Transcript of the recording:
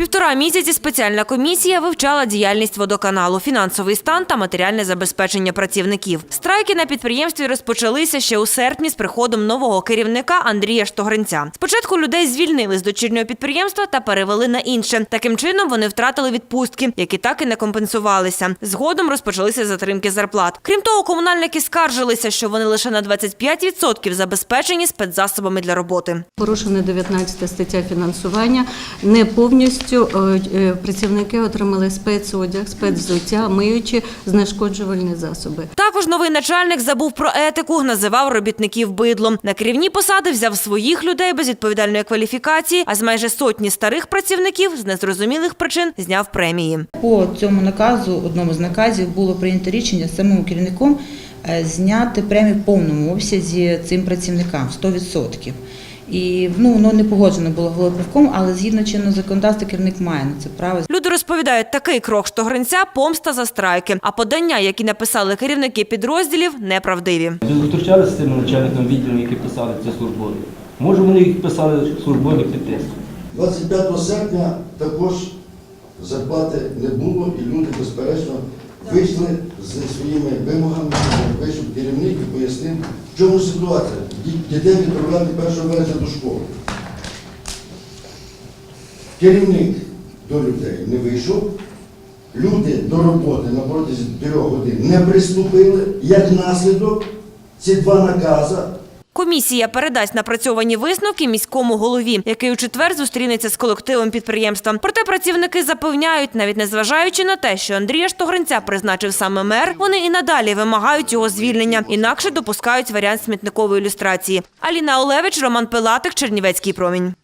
Півтора місяці спеціальна комісія вивчала діяльність водоканалу, фінансовий стан та матеріальне забезпечення працівників. Страйки на підприємстві розпочалися ще у серпні з приходом нового керівника Андрія Штогринця. Спочатку людей звільнили з дочірнього підприємства та перевели на інше. Таким чином вони втратили відпустки, які так і не компенсувалися. Згодом розпочалися затримки зарплат. Крім того, комунальники скаржилися, що вони лише на 25% забезпечені спецзасобами для роботи. Порушена 19 стаття фінансування. Не повністю е, е, працівники отримали спецодяг, спецвзуття, миючі знешкоджувальні засоби. Також новий начальник забув про етику, називав робітників бидлом. На керівні посади взяв своїх людей без відповідальної кваліфікації, а з майже сотні старих працівників з незрозумілих причин зняв премії. По цьому наказу, одному з наказів, було прийнято рішення самим керівником зняти премію в повному обсязі цим працівникам 100%. І ну, воно не погоджено було головпровком, але згідно чинного законодавства керівник має на це право. Люди розповідають, такий крок штогринця – помста за страйки, а подання, які написали керівники підрозділів, неправдиві. Ви зустрічалися з цими начальниками відділу, які писали ці службові? Може, вони їх писали службові підписки? 25 серпня також зарплати не було, і люди, безперечно, вийшли зі своїми вимогами, вийшов керівник і пояснив, в чому ситуація. Дітей відправляти 1 березня до школи. Керівник до людей не вийшов, люди до роботи на протязі трьох годин не приступили. Як наслідок, ці два накази Комісія передасть напрацьовані висновки міському голові, який у четвер зустрінеться з колективом підприємства. Проте працівники запевняють, навіть незважаючи на те, що Андрія Штогринця призначив саме мер, вони і надалі вимагають його звільнення, інакше допускають варіант смітникової ілюстрації. Аліна Олевич, Роман Пилатик, Чернівецький промінь.